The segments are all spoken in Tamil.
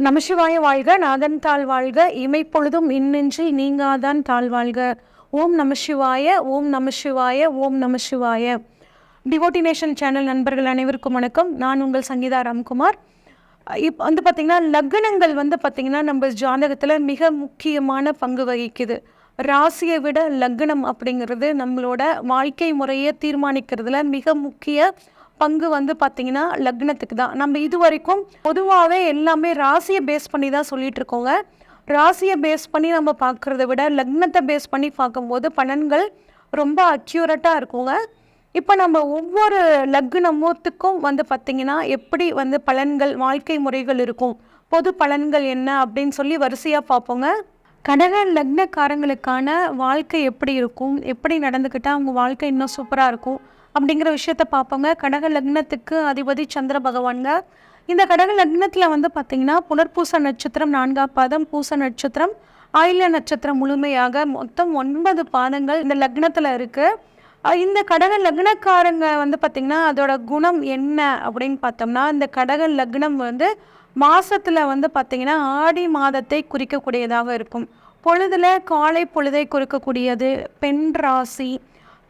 நமசிவாய வாழ்க நாதன் தாழ் வாழ்க இமைப்பொழுதும் இன்னின்றி நீங்காதான் தாழ் வாழ்க. ஓம் நமசிவாய ஓம் நமசிவாய ஓம் நமசிவாய. டிவோட்டினேஷன் சேனல் நண்பர்கள் அனைவருக்கும் வணக்கம். நான் உங்கள் சங்கீதா ராம்குமார். இப் வந்து பார்த்திங்கன்னா லக்னங்கள் வந்து பார்த்திங்கன்னா நம்ம ஜாதகத்தில் மிக முக்கியமான பங்கு வகிக்குது. ராசியை விட லக்னம் அப்படிங்கிறது நம்மளோட வாழ்க்கை முறையை தீர்மானிக்கிறதுல மிக முக்கிய பங்கு வந்து பார்த்திங்கன்னா லக்னத்துக்கு தான். நம்ம இது வரைக்கும் பொதுவாகவே எல்லாமே ராசியை பேஸ் பண்ணி தான் சொல்லிட்டு இருக்கோங்க. ராசியை பேஸ் பண்ணி நம்ம பார்க்குறத விட லக்னத்தை பேஸ் பண்ணி பார்க்கும்போது பலன்கள் ரொம்ப அக்யூரட்டாக இருக்குங்க. இப்போ நம்ம ஒவ்வொரு லக்னமூத்துக்கும் வந்து பார்த்திங்கன்னா எப்படி வந்து பலன்கள் வாழ்க்கை முறைகள் இருக்கும்? பொது பலன்கள் என்ன அப்படின்னு சொல்லி வரிசையாக பார்ப்போங்க. கடக லக்னக்காரங்களுக்கான வாழ்க்கை எப்படி இருக்கும்? எப்படி நடந்துக்கிட்டால் அவங்க வாழ்க்கை இன்னும் சூப்பராக இருக்கும்? அப்படிங்கிற விஷயத்த பார்ப்போங்க. கடக லக்னத்துக்கு அதிபதி சந்திர பகவான்ங்க. இந்த கடக லக்னத்தில் வந்து பார்த்திங்கன்னா புனர்பூச நட்சத்திரம் நான்காம் பாதம் பூச நட்சத்திரம் ஆயில நட்சத்திரம் முழுமையாக மொத்தம் ஒன்பது பாதங்கள் இந்த லக்னத்தில் இருக்குது இந்த கடக லக்னக்காரங்க வந்து பார்த்திங்கன்னா அதோட குணம் என்ன அப்படின்னு பார்த்தோம்னா இந்த கடக லக்னம் வந்து மாதத்தில் வந்து பார்த்திங்கன்னா ஆடி மாதத்தை குறிக்கக்கூடியதாக இருக்கும். பொழுதில் காலை பொழுதை குறிக்கக்கூடியது பெண் ராசி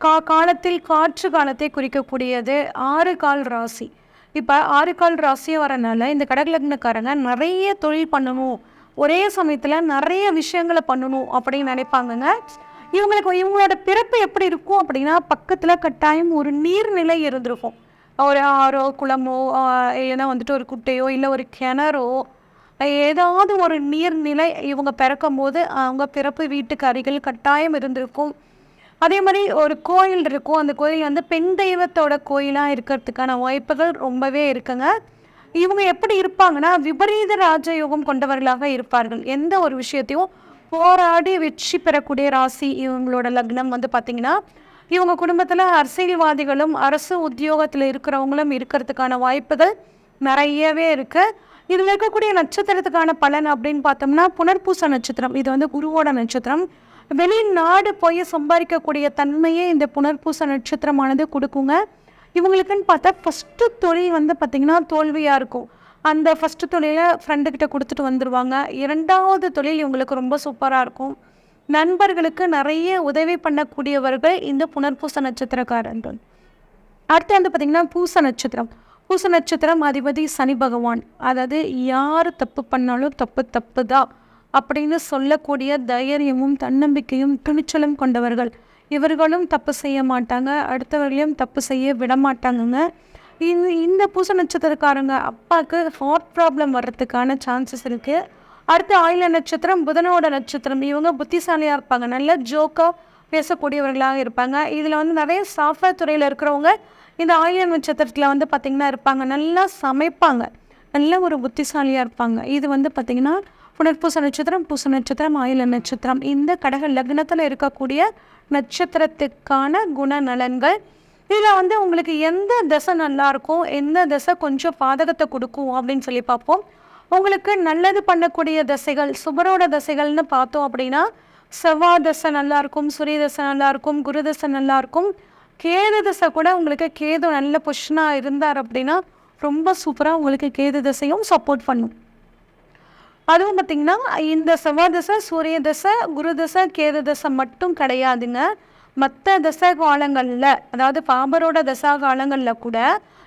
கா காலத்தில் காற்று காலத்தை குறிக்கக்கூடியது ஆறு கால் ராசி. இப்போ ஆறு கால் ராசியை வரனால இந்த கடகலக்னக்காரங்க நிறைய தொழில் பண்ணணும். ஒரே சமயத்தில் நிறைய விஷயங்களை பண்ணணும் அப்படின்னு நினைப்பாங்கங்க. இவங்களுக்கு இவங்களோட பிறப்பு எப்படி இருக்கும் அப்படின்னா பக்கத்தில் கட்டாயம் ஒரு நீர்நிலை இருந்திருக்கும். ஒரு ஆறோ குளமோ ஏன்னா வந்துட்டு ஒரு குட்டையோ இல்லை ஒரு கிணறோ ஏதாவது ஒரு நீர்நிலை இவங்க பிறக்கும் போது அவங்க பிறப்பு வீட்டுக்கு அருகில் கட்டாயம் இருந்திருக்கும். அதே மாதிரி ஒரு கோயில் இருக்கும். அந்த கோயில் வந்து பெண் தெய்வத்தோட கோயிலாக இருக்கிறதுக்கான வாய்ப்புகள் ரொம்பவே இருக்குங்க. இவங்க எப்படி இருப்பாங்கன்னா விபரீத ராஜயோகம் கொண்டவர்களாக இருப்பார்கள். எந்த ஒரு விஷயத்தையும் போராடி வெற்றி பெறக்கூடிய ராசி இவங்களோட லக்னம் வந்து பார்த்திங்கன்னா இவங்க குடும்பத்தில் அரசியல்வாதிகளும் அரசு உத்தியோகத்தில் இருக்கிறவங்களும் இருக்கிறதுக்கான வாய்ப்புகள் நிறையவே இருக்குது இதில் இருக்கக்கூடிய நட்சத்திரத்துக்கான பலன் அப்படின்னு பார்த்தோம்னா புனர்பூச நட்சத்திரம். இது வந்து குருவோட நட்சத்திரம். வெளிநாடு போய் சம்பாதிக்கக்கூடிய தன்மையே இந்த புனர்பூச நட்சத்திரமானது கொடுக்குங்க. இவங்களுக்குன்னு பார்த்தா ஃபஸ்ட்டு தொழில் வந்து பார்த்திங்கன்னா தோல்வியாக இருக்கும். அந்த ஃபஸ்ட்டு தொழிலை ஃப்ரெண்டுக்கிட்ட கொடுத்துட்டு வந்துடுவாங்க இரண்டாவது தொழில் இவங்களுக்கு ரொம்ப சூப்பராக இருக்கும். நண்பர்களுக்கு நிறைய உதவி பண்ணக்கூடியவர்கள் இந்த புனர்பூச நட்சத்திரக்காரர்கள். அடுத்து வந்து பார்த்திங்கன்னா பூச நட்சத்திரம். பூச நட்சத்திரம் அதிபதி சனி பகவான். அதாவது யார் தப்பு பண்ணாலும் தப்பு தப்பு தான் அப்படின்னு சொல்லக்கூடிய தைரியமும் தன்னம்பிக்கையும் துணிச்சலும் கொண்டவர்கள். இவர்களும் தப்பு செய்ய மாட்டாங்க அடுத்தவர்களையும் தப்பு செய்ய விட மாட்டாங்கங்க. இந்த இந்த பூச நட்சத்திரக்காரங்க அப்பாவுக்கு ஹார்ட் ப்ராப்ளம் வர்றதுக்கான சான்சஸ் இருக்குது அடுத்து ஆயில நட்சத்திரம் புதனோட நட்சத்திரம். இவங்க புத்திசாலியாக இருப்பாங்க நல்ல ஜோக்காக பேசக்கூடியவர்களாக இருப்பாங்க. இதில் வந்து நிறைய சாஃப்ட்வேர் துறையில் இருக்கிறவங்க இந்த ஆயில நட்சத்திரத்தில் வந்து பார்த்திங்கன்னா இருப்பாங்க நல்லா சமைப்பாங்க. நல்ல ஒரு புத்திசாலியாக இருப்பாங்க. இது வந்து பார்த்திங்கன்னா புனர்பூச நட்சத்திரம் பூச நட்சத்திரம் ஆயுள நட்சத்திரம். இந்த கடக லக்னத்தில் இருக்கக்கூடிய நட்சத்திரத்துக்கான குணநலன்கள். இதில் வந்து உங்களுக்கு எந்த திசை நல்லாயிருக்கும் எந்த திசை கொஞ்சம் பாதகத்தை கொடுக்கும் அப்படின்னு சொல்லி பார்ப்போம். உங்களுக்கு நல்லது பண்ணக்கூடிய தசைகள் சுபரோட தசைகள்னு பார்த்தோம் அப்படின்னா செவ்வாய் தசை நல்லாயிருக்கும் சூரிய தசை நல்லாயிருக்கும் குரு தசை நல்லாயிருக்கும் கேது தசை கூட உங்களுக்கு கேது நல்ல பொஷனாக இருந்தார் அப்படின்னா ரொம்ப சூப்பராக உங்களுக்கு கேது தசையும் சப்போர்ட் பண்ணும். அதுவும் பார்த்திங்கன்னா இந்த செவ்வாய் தசை சூரிய தசை குரு தசை கேது தசை மட்டும் கிடையாதுங்க. மற்ற தசை காலங்களில் அதாவது பாபரோட தசா காலங்களில் கூட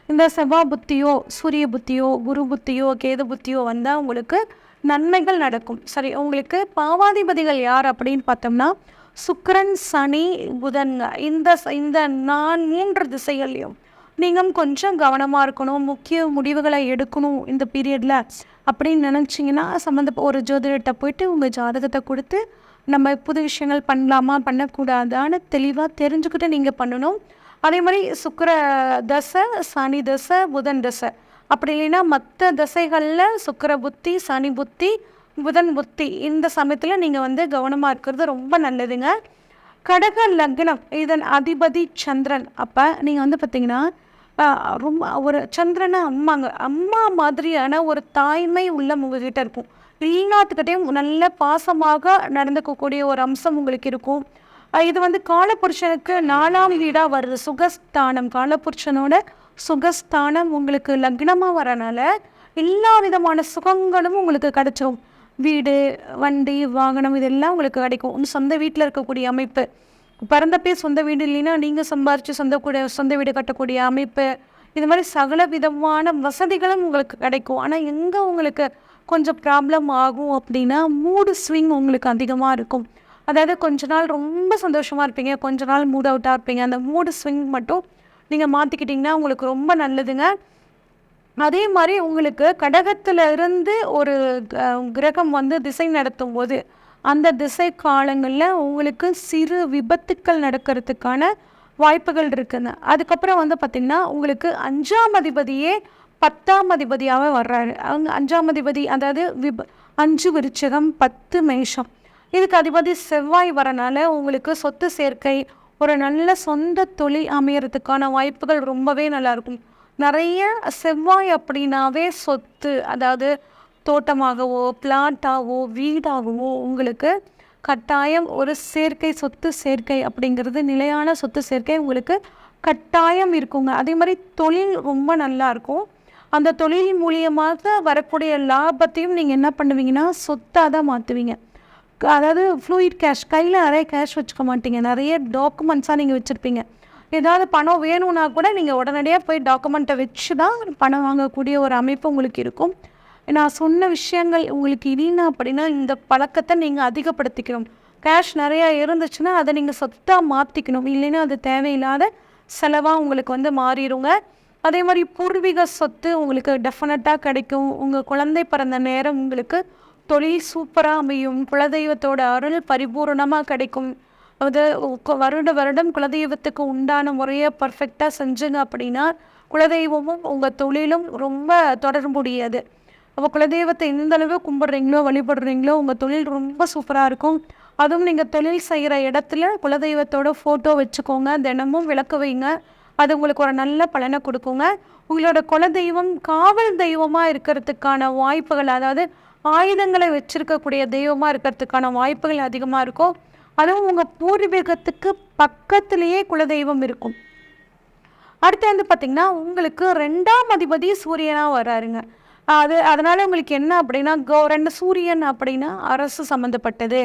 இந்த செவ்வாய் புத்தியோ சூரிய புத்தியோ குரு புத்தியோ கேது புத்தியோ வந்தால் உங்களுக்கு நன்மைகள் நடக்கும். சரி உங்களுக்கு பாவாதிபதிகள் யார் அப்படின்னு பார்த்தோம்னா சுக்கரன் சனி புதன்ங்க இந்த இந்த நான் மூன்று திசைகள்லையும் நீங்கள் கொஞ்சம் கவனமாக இருக்கணும் முக்கிய முடிவுகளை எடுக்கணும் இந்த பீரியடில் அப்படின்னு நினச்சிங்கன்னா சம்மந்த ஒரு ஜோதிடர்கிட்ட போயிட்டு உங்கள் ஜாதகத்தை கொடுத்து நம்ம புது விஷயங்கள் பண்ணலாமா பண்ணக்கூடாதான்னு தெளிவாக தெரிஞ்சுக்கிட்டு நீங்கள் பண்ணணும். அதே மாதிரி சுக்கர தசை சனி தசை புதன் தசை. அப்படி இல்லைன்னா மற்ற தசைகளில் சுக்கர புத்தி சனி புத்தி புதன் புத்தி இந்த சமயத்தில் நீங்கள் வந்து கவனமாக இருக்கிறது ரொம்ப நல்லதுங்க. கடக லக்னம் இதன் அதிபதி சந்திரன். அப்போ நீங்கள் வந்து பார்த்தீங்கன்னா ரொம்ப ஒரு சந்திரனை அம்மாங்க. அம்மா மாதிரியான ஒரு தாய்மை உள்ள உங்ககிட்ட இருக்கும். எல்லாத்துக்கிட்டையும் நல்ல பாசமாக நடந்துக்கக்கூடிய ஒரு அம்சம் உங்களுக்கு இருக்கும். இது வந்து காலபுருஷனுக்கு நாலாம் வீடாக வருது. சுகஸ்தானம். காலபுருஷனோட சுகஸ்தானம் உங்களுக்கு லக்னமாக வரனால எல்லா விதமான சுகங்களும் உங்களுக்கு கிடைச்சோம் வீடு வண்டி வாகனம் இதெல்லாம் உங்களுக்கு கிடைக்கும். சொந்த வீட்டில் இருக்கக்கூடிய அமைப்பு. பிறந்தப்பே சொந்த வீடு இல்லைன்னா நீங்கள் சம்பாரித்து சொந்த கூட சொந்த வீடு கட்டக்கூடிய அமைப்பு இது மாதிரி சகல விதமான வசதிகளும் உங்களுக்கு கிடைக்கும். ஆனால் எங்கே உங்களுக்கு கொஞ்சம் ப்ராப்ளம் ஆகும் அப்படின்னா மூடு ஸ்விங் உங்களுக்கு அதிகமாக இருக்கும். அதாவது கொஞ்ச நாள் ரொம்ப சந்தோஷமாக இருப்பீங்க கொஞ்ச நாள் மூட் அவுட்டாக இருப்பீங்க. அந்த மூடு ஸ்விங் மட்டும் நீங்கள் மாற்றிக்கிட்டிங்கன்னா உங்களுக்கு ரொம்ப நல்லதுங்க. அதே மாதிரி உங்களுக்கு கடகத்தில் இருந்து ஒரு கிரகம் வந்து திசை நடத்தும் போது அந்த திசை காலங்களில் உங்களுக்கு சிறு விபத்துக்கள் நடக்கிறதுக்கான வாய்ப்புகள் இருக்குங்க. அதுக்கப்புறம் வந்து பார்த்திங்கன்னா உங்களுக்கு அஞ்சாம் அதிபதியே பத்தாம் அதிபதியாக வர்றாரு. அவங்க அஞ்சாம் அதிபதி அதாவது விப அஞ்சு விருச்சகம் பத்து மேஷம். இதுக்கு அதிபதி செவ்வாய் வரனால உங்களுக்கு சொத்து சேர்க்கை ஒரு நல்ல சொந்த தொழில் அமையறதுக்கான வாய்ப்புகள் ரொம்பவே நல்லாயிருக்கும். நிறைய செவ்வாய் அப்படின்னாவே சொத்து அதாவது தோட்டமாகவோ பிளாட்டாகவோ வீடாகவோ உங்களுக்கு கட்டாயம் ஒரு சேர்க்கை சொத்து சேர்க்கை அப்படிங்கிறது நிலையான சொத்து சேர்க்கை உங்களுக்கு கட்டாயம் இருக்குங்க. அதே மாதிரி தொழில் ரொம்ப நல்லா இருக்கும். அந்த தொழில் மூலியமாக வரக்கூடிய லாபத்தையும் நீங்கள் என்ன பண்ணுவீங்கன்னா சொத்தாக தான் மாற்றுவீங்க அதாவது ஃப்ளூயிட் கேஷ் கையில் நிறைய கேஷ் வச்சுக்க மாட்டீங்க. நிறைய டாக்குமெண்ட்ஸாக நீங்கள் வச்சுருப்பீங்க. ஏதாவது பணம் வேணும்னா கூட நீங்கள் உடனடியாக போய் டாக்குமெண்ட்டை வச்சு தான் பணம் வாங்கக்கூடிய ஒரு அமைப்பு உங்களுக்கு இருக்கும். நான் சொன்ன விஷயங்கள் உங்களுக்கு இல்லைன்னா அப்படின்னா இந்த பழக்கத்தை நீங்கள் அதிகப்படுத்திக்கணும். கேஷ் நிறையா இருந்துச்சுன்னா அதை நீங்கள் சொத்தாக மாற்றிக்கணும் இல்லைன்னா அது தேவையில்லாத செலவாக உங்களுக்கு வந்து மாறிடுங்க. அதே மாதிரி பூர்வீக சொத்து உங்களுக்கு டெஃபினட்டாக கிடைக்கும். உங்கள் குழந்தை பிறந்த நேரம் உங்களுக்கு தொழில் சூப்பராக அமையும். குலதெய்வத்தோட அருள் பரிபூரணமாக கிடைக்கும். அது வருட வருடம் குலதெய்வத்துக்கு உண்டான முறையை பர்ஃபெக்டாக செஞ்சுங்க அப்படின்னா குலதெய்வமும் உங்கள் தொழிலும் ரொம்ப தொடர்புடையது. அப்போ குலதெய்வத்தை எந்த அளவு கும்பிட்றீங்களோ வழிபடுறீங்களோ உங்கள் தொழில் ரொம்ப சூப்பராக இருக்கும். அதுவும் நீங்கள் தொழில் செய்கிற இடத்துல குலதெய்வத்தோட ஃபோட்டோ வச்சுக்கோங்க. தினமும் விளக்கு வைங்க. அது உங்களுக்கு ஒரு நல்ல பலனை கொடுக்குங்க. உங்களோட குலதெய்வம் காவல் தெய்வமாக இருக்கிறதுக்கான வாய்ப்புகள் அதாவது ஆயுதங்களை வச்சிருக்கக்கூடிய தெய்வமாக இருக்கிறதுக்கான வாய்ப்புகள் அதிகமாக இருக்கும். அதுவும் உங்கள் பூர்வீகத்துக்கு பக்கத்திலேயே குலதெய்வம் இருக்கும். அடுத்து வந்து பார்த்திங்கன்னா உங்களுக்கு ரெண்டாம் அதிபதி சூரியனாக வராருங்க அது அதனால் உங்களுக்கு என்ன அப்படின்னா கோ ரெண்டு சூரியன் அப்படின்னா அரசு சம்மந்தப்பட்டது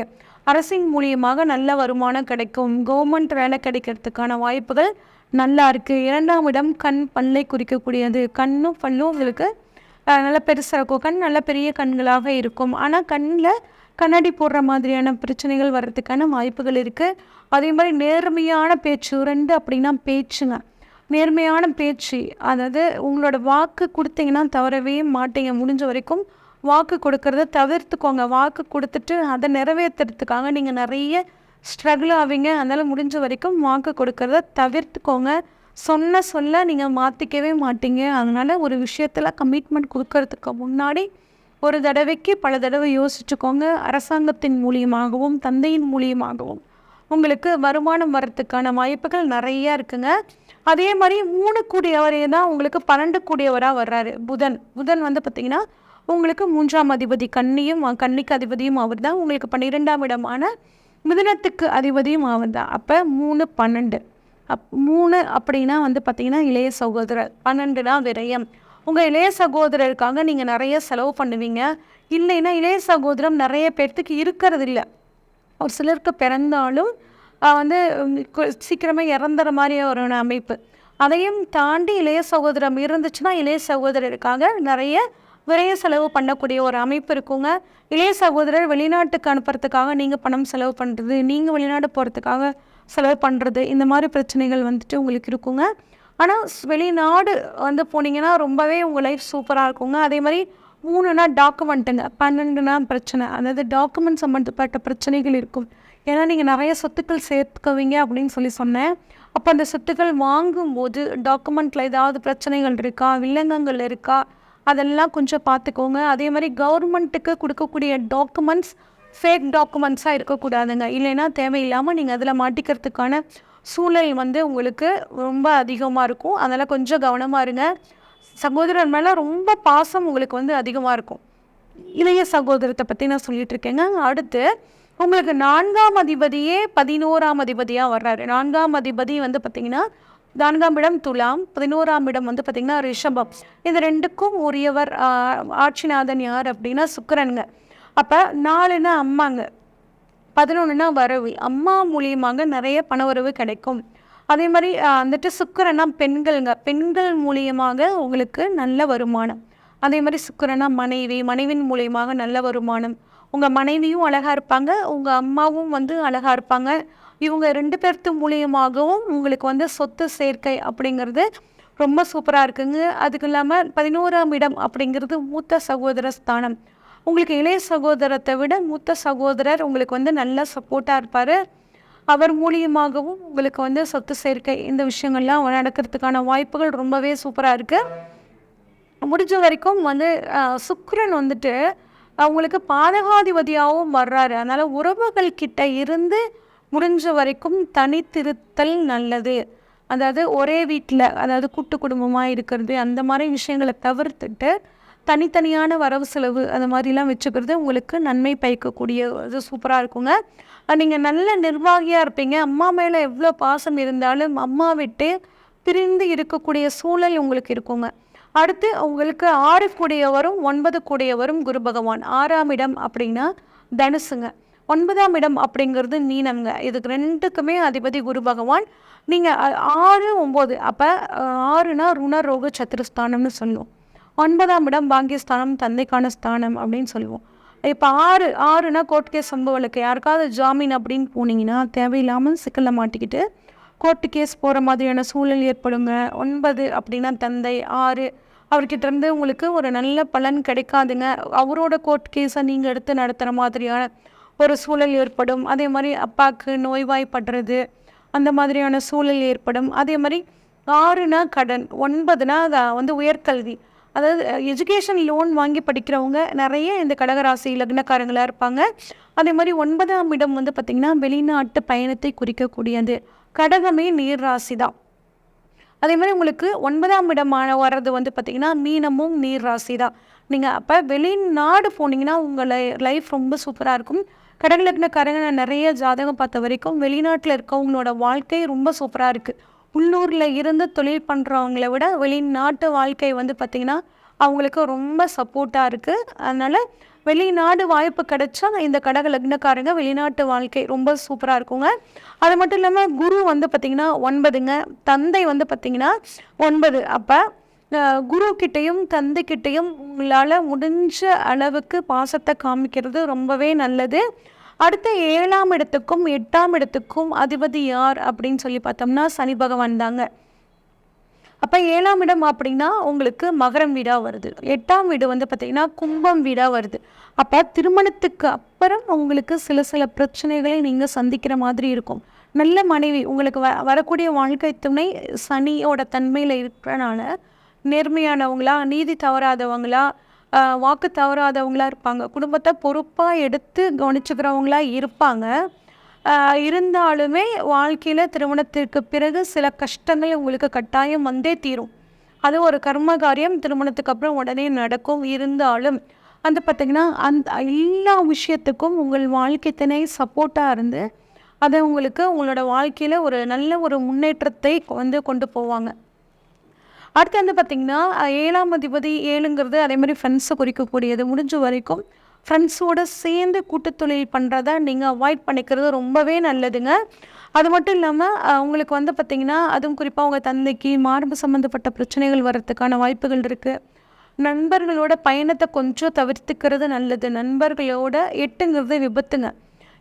அரசின் மூலியமாக நல்ல வருமானம் கிடைக்கும். கவர்மெண்ட் வேலை கிடைக்கிறதுக்கான வாய்ப்புகள் நல்லா இருக்குது இரண்டாம் இடம் கண் பல்லை குறிக்கக்கூடியது. கண்ணும் பல்லும் உங்களுக்கு நல்லா நல்ல பெருசாக இருக்கும். கண் நல்ல பெரிய கண்களாக இருக்கும். ஆனால் கண்ணில் கண்ணாடி போடுற மாதிரியான பிரச்சனைகள் வர்றதுக்கான வாய்ப்புகள் இருக்குது அதே மாதிரி நேர்மையான பேச்சு ரெண்டு அப்படின்னா பேச்சுங்க. நேர்மையான பேச்சு அதாவது உங்களோட வாக்கு கொடுத்தீங்கன்னா தவறவே மாட்டீங்க. முடிஞ்ச வரைக்கும் வாக்கு கொடுக்கறத தவிர்த்துக்கோங்க. வாக்கு கொடுத்துட்டு அதை நிறைவேற்றுறதுக்காக நீங்கள் நிறைய ஸ்ட்ரகிள் ஆவீங்க. அதனால் முடிஞ்ச வரைக்கும் வாக்கு கொடுக்கறத தவிர்த்துக்கோங்க. சொன்ன சொல்ல நீங்கள் மாற்றிக்கவே மாட்டீங்க. அதனால் ஒரு விஷயத்தில் கமிட்மெண்ட் கொடுக்கறதுக்கு முன்னாடி ஒரு தடவைக்கு பல தடவை யோசிச்சுக்கோங்க. அரசாங்கத்தின் மூலியமாகவும் தந்தையின் மூலியமாகவும். உங்களுக்கு வருமானம் வர்றதுக்கான வாய்ப்புகள் நிறையா இருக்குங்க. அதே மாதிரி மூணு கூடியவரே தான் உங்களுக்கு பன்னெண்டு கூடியவராக வர்றாரு. புதன். புதன் வந்து பார்த்திங்கன்னா உங்களுக்கு மூன்றாம் அதிபதி கன்னியும் கண்ணிக்கு கன்னிக்கு அதிபதியும் அவர் தான். உங்களுக்கு பன்னிரெண்டாம் இடமான மிதனத்துக்கு அதிபதியும் அவர் தான். அப்போ மூணு பன்னெண்டு. அப் மூணு அப்படின்னா வந்து பார்த்திங்கன்னா இளைய சகோதரர். பன்னெண்டுனா விரயம். உங்கள் இளைய சகோதரருக்காக நீங்கள் நிறைய செலவு பண்ணுவீங்க. இல்லைன்னா இளைய சகோதரம் நிறைய பேர்த்துக்கு இருக்கிறது இல்லை. ஒரு சிலருக்கு பிறந்தாலும் வந்து சீக்கிரமாக சீக்கிரமே இறந்துற மாதிரி ஒரு அமைப்பு. அதையும் தாண்டி இளைய சகோதரம் இருந்துச்சுன்னா இளைய சகோதரருக்காக நிறைய விரைய செலவு பண்ணக்கூடிய ஒரு அமைப்பு இருக்குங்க. இளைய சகோதரர் வெளிநாட்டுக்கு அனுப்புறதுக்காக நீங்கள் பணம் செலவு பண்ணுறது நீங்கள் வெளிநாடு போகிறதுக்காக செலவு பண்ணுறது இந்த மாதிரி பிரச்சனைகள் வந்துட்டு உங்களுக்கு இருக்குங்க. ஆனால் வெளிநாடு வந்து போனீங்கன்னா ரொம்பவே உங்கள் லைஃப் சூப்பராக இருக்குங்க. அதே மாதிரி மூணுனா டாக்குமெண்ட்டுங்க பன்னெண்டுனா பிரச்சனை. அதாவது டாக்குமெண்ட் சம்மந்தப்பட்ட பிரச்சனைகள் இருக்கும். ஏன்னா நீங்கள் நிறைய சொத்துக்கள் சேர்த்துக்குவீங்க அப்படின்னு சொல்லி சொன்னேன். அப்போ அந்த சொத்துக்கள் வாங்கும்போது டாக்குமெண்ட்டில் ஏதாவது பிரச்சனைகள் இருக்கா? வில்லங்கங்கள் இருக்கா? அதெல்லாம் கொஞ்சம் பார்த்துக்கோங்க. அதே மாதிரி கவர்மெண்ட்டுக்கு கொடுக்கக்கூடிய டாக்குமெண்ட்ஸ் ஃபேக் டாக்குமெண்ட்ஸாக இருக்கக்கூடாதுங்க. இல்லைன்னா தேவையில்லாமல் நீங்கள் அதில் மாட்டிக்கிறதுக்கான சூழல் வந்து உங்களுக்கு ரொம்ப அதிகமாக இருக்கும். அதனால் கொஞ்சம் கவனமாக இருங்க. சகோதரர் மேலே ரொம்ப பாசம் உங்களுக்கு வந்து அதிகமாக இருக்கும். இளைய சகோதரத்தை பற்றி நான் சொல்லிகிட்டு இருக்கேங்க. அடுத்து உங்களுக்கு நான்காம் அதிபதியே பதினோராம் அதிபதியாக வர்றாரு. நான்காம் அதிபதி வந்து பார்த்திங்கன்னா நான்காம் இடம் துலாம் பதினோராம் இடம் வந்து பார்த்திங்கன்னா ரிஷபம். இது ரெண்டுக்கும் உரியவர் ஆட்சிநாதன் யார் அப்படின்னா சுக்கரனுங்க. அப்போ நாலுன்னா அம்மாங்க. பதினொன்றுனா வரவு. அம்மா மூலியமாக நிறைய பண வரவு கிடைக்கும். அதே மாதிரி வந்துட்டு சுக்கிரனா பெண்கள்ங்க. பெண்கள் மூலியமாக உங்களுக்கு நல்ல வருமானம். அதே மாதிரி சுக்கிரனா மனைவி மனைவின் மூலியமாக நல்ல வருமானம். உங்கள் மனைவியும் அழகாக இருப்பாங்க உங்கள் அம்மாவும் வந்து அழகாக இருப்பாங்க. இவங்க ரெண்டு பேர்த்து மூலியமாகவும் உங்களுக்கு வந்து சொத்து சேர்க்கை அப்படிங்கிறது ரொம்ப சூப்பராக இருக்குங்க. அதுக்கு இல்லாமல் பதினோராம் இடம் அப்படிங்கிறது மூத்த சகோதர ஸ்தானம். உங்களுக்கு இளைய சகோதரத்தை விட மூத்த சகோதரர் உங்களுக்கு வந்து நல்ல சப்போர்ட்டாக இருப்பார். அவர் மூலியமாகவும் உங்களுக்கு வந்து சொத்து சேர்க்கை இந்த விஷயங்கள்லாம் நடக்கிறதுக்கான வாய்ப்புகள் ரொம்பவே சூப்பராக இருக்குது முடிஞ்ச வரைக்கும் வந்து சுக்கரன் வந்துட்டு அவங்களுக்கு பாதகாதிபதியாகவும் வர்றாரு. அதனால் உறவுகள் கிட்ட இருந்து முடிஞ்ச வரைக்கும் தனித்திருத்தல் நல்லது. அதாவது ஒரே வீட்டில் அதாவது கூட்டு குடும்பமாக இருக்கிறது அந்த மாதிரி விஷயங்களை தவிர்த்துட்டு தனித்தனியான வரவு செலவு அந்த மாதிரிலாம் வச்சுக்கிறது உங்களுக்கு நன்மை பயக்கக்கூடிய இது சூப்பராக இருக்குங்க. நீங்கள் நல்ல நிர்வாகியாக இருப்பீங்க. அம்மா மேலே எவ்வளோ பாசம் இருந்தாலும் அம்மா விட்டு பிரிந்து இருக்கக்கூடிய சூழல் உங்களுக்கு இருக்குங்க. அடுத்து உங்களுக்கு ஆறு கூடியவரும் ஒன்பது கூடியவரும் குரு பகவான். ஆறாம் இடம் அப்படின்னா தனுசுங்க. ஒன்பதாம் இடம் அப்படிங்கிறது நீனம்ங்க இதுக்கு ரெண்டுக்குமே அதிபதி குரு பகவான். நீங்கள் ஆறு ஒம்பது அப்போ ஆறுனா ருணரோக சத்துருஸ்தானம்னு சொல்லுவோம். ஒன்பதாம் இடம் பாங்கியஸ்தானம் தந்தைக்கான ஸ்தானம் அப்படின்னு சொல்லுவோம். இப்போ ஆறு ஆறுனா கோர்ட் கேஸ் சம்பவலுக்கு யாருக்காவது ஜாமீன் அப்படின்னு போனீங்கன்னா தேவையில்லாமல் சிக்கலில் மாட்டிக்கிட்டு கோர்ட்டு கேஸ் போகிற மாதிரியான சூழல் ஏற்படுங்க. ஒன்பது அப்படின்னா தந்தை. ஆறு அவர்கிட்ட இருந்து உங்களுக்கு ஒரு நல்ல பலன் கிடைக்காதுங்க. அவரோட கோர்ட் கேஸை நீங்கள் எடுத்து நடத்துகிற மாதிரியான ஒரு சூழல் ஏற்படும். அதே மாதிரி அப்பாவுக்கு நோய்வாய்ப்படுறது அந்த மாதிரியான சூழல் ஏற்படும். அதே மாதிரி ஆறுனா கடன் ஒன்பதுனா அது வந்து உயர்கல்வி. அதாவது எஜுகேஷன் லோன் வாங்கி படிக்கிறவங்க நிறைய இந்த கடகராசி லக்னக்காரங்களாக இருப்பாங்க. அதே மாதிரி ஒன்பதாம் இடம் வந்து பார்த்திங்கன்னா வெளிநாட்டு பயணத்தை குறிக்கக்கூடியது. கடகமே நீர் ராசி தான். அதே மாதிரி உங்களுக்கு ஒன்பதாம் இடமான வர்றது வந்து பார்த்திங்கன்னா மீனமும் நீர் ராசி தான். நீங்கள் அப்போ வெளிநாடு போனீங்கன்னா உங்கள் லை லைஃப் ரொம்ப சூப்பராக இருக்கும். கடகலக்னக்காரங்க நான் நிறைய ஜாதகம் பார்த்த வரைக்கும் வெளிநாட்டில் இருக்கவங்களோட வாழ்க்கை ரொம்ப சூப்பராக இருக்குது உள்ளூரில் இருந்து தொழில் பண்ணுறவங்கள விட வெளிநாட்டு வாழ்க்கை வந்து பார்த்திங்கன்னா அவங்களுக்கு ரொம்ப சப்போர்ட்டாக இருக்குது அதனால் வெளிநாடு வாய்ப்பு கிடைச்சா இந்த கடக லக்னக்காரங்க வெளிநாட்டு வாழ்க்கை ரொம்ப சூப்பராக இருக்குங்க. அது மட்டும் இல்லாமல் குரு வந்து பார்த்திங்கன்னா ஒன்பதுங்க. தந்தை வந்து பார்த்திங்கன்னா ஒன்பது. அப்போ குரு கிட்டேயும் தந்தை கிட்டேயும் உங்களால் முடிஞ்ச அளவுக்கு பாசத்தை காமிக்கிறது ரொம்பவே நல்லது. அடுத்த ஏழாம் இடத்துக்கும் எட்டாம் இடத்துக்கும் அதிபதி யார் அப்படின்னு சொல்லி பார்த்தோம்னா சனி பகவான் தாங்க. அப்போ ஏழாம் இடம் அப்படின்னா உங்களுக்கு மகரம் வீடாக வருது. எட்டாம் வீடு வந்து பார்த்திங்கன்னா கும்பம் வீடாக வருது. அப்போ திருமணத்துக்கு அப்புறம் உங்களுக்கு சில சில பிரச்சனைகளை நீங்கள் சந்திக்கிற மாதிரி இருக்கும். நல்ல மனைவி உங்களுக்கு வ வரக்கூடிய வாழ்க்கை துணை சனியோட தன்மையில் இருக்கிறனால நேர்மையானவங்களா நீதி தவறாதவங்களா வாக்கு தவறாதவங்களா இருப்பாங்க. குடும்பத்தை பொறுப்பாக எடுத்து கவனிச்சுக்கிறவங்களா இருப்பாங்க. இருந்தாலுமே வாழ்க்கையில் திருமணத்திற்கு பிறகு சில கஷ்டங்கள் உங்களுக்கு கட்டாயம் வந்தே தீரும். அது ஒரு கர்ம காரியம் திருமணத்துக்கு அப்புறம் உடனே நடக்கும். இருந்தாலும் அந்த பார்த்திங்கன்னா அந்த எல்லா விஷயத்துக்கும் உங்கள் வாழ்க்கை துணை சப்போர்ட்டாக இருந்து அதை உங்களுக்கு உங்களோட வாழ்க்கையில் ஒரு நல்ல ஒரு முன்னேற்றத்தை வந்து கொண்டு போவாங்க. அடுத்து வந்து பார்த்திங்கன்னா ஏழாம் அதிபதி ஏழுங்கிறது அதே மாதிரி ஃப்ரெண்ட்ஸை குறிக்கக்கூடியது. முடிஞ்ச வரைக்கும் ஃப்ரெண்ட்ஸோட சேர்ந்து கூட்டத்தொழில் பண்ணுறத நீங்கள் அவாய்ட் பண்ணிக்கிறது ரொம்பவே நல்லதுங்க. அது மட்டும் இல்லாமல் உங்களுக்கு வந்து பார்த்திங்கன்னா அதுவும் குறிப்பாக உங்கள் தந்தைக்கு மார்பு சம்மந்தப்பட்ட பிரச்சனைகள் வர்றதுக்கான வாய்ப்புகள் இருக்குது நண்பர்களோட பயணத்தை கொஞ்சம் தவிர்த்துக்கிறது நல்லது. நண்பர்களோட எட்டுங்கிறது விபத்துங்க.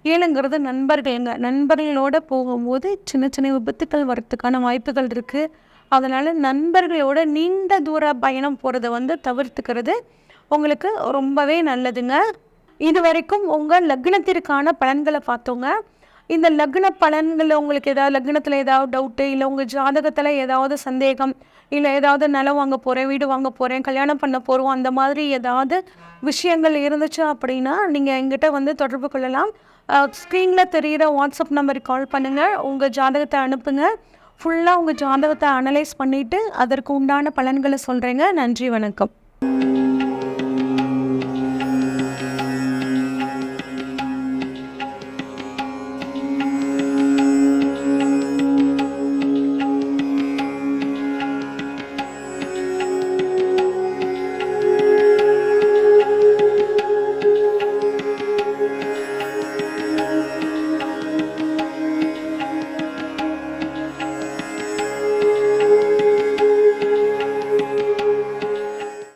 ஏழுங்கிறது நண்பர்களுங்க. நண்பர்களோட போகும்போது சின்ன சின்ன விபத்துக்கள் வரத்துக்கான வாய்ப்புகள் இருக்குது அதனால் நண்பர்களோட நீண்ட தூர பயணம் போகிறத வந்து தவிர்த்துக்கிறது உங்களுக்கு ரொம்பவே நல்லதுங்க. இது வரைக்கும் உங்கள் லக்னத்திற்கான பலன்களை பார்த்தோங்க. இந்த லக்ன பலன்களில் உங்களுக்கு ஏதாவது லக்னத்தில் ஏதாவது டவுட்டு இல்லை உங்கள் ஜாதகத்தில் ஏதாவது சந்தேகம் இல்லை ஏதாவது நிலம் வாங்க போகிறேன் வீடு வாங்க போகிறேன் கல்யாணம் பண்ண போகிறோம் அந்த மாதிரி ஏதாவது விஷயங்கள் இருந்துச்சு அப்படின்னா நீங்கள் எங்கிட்ட வந்து தொடர்பு கொள்ளலாம். ஸ்க்ரீனில் தெரிகிற வாட்ஸ்அப் நம்பருக்கு கால் பண்ணுங்கள் உங்கள் ஜாதகத்தை அனுப்புங்க. ஃபுல்லாக உங்கள் ஜாதகத்தை அனலைஸ் பண்ணிவிட்டு அதற்கு உண்டான பலன்களை சொல்கிறேங்க நன்றி வணக்கம்.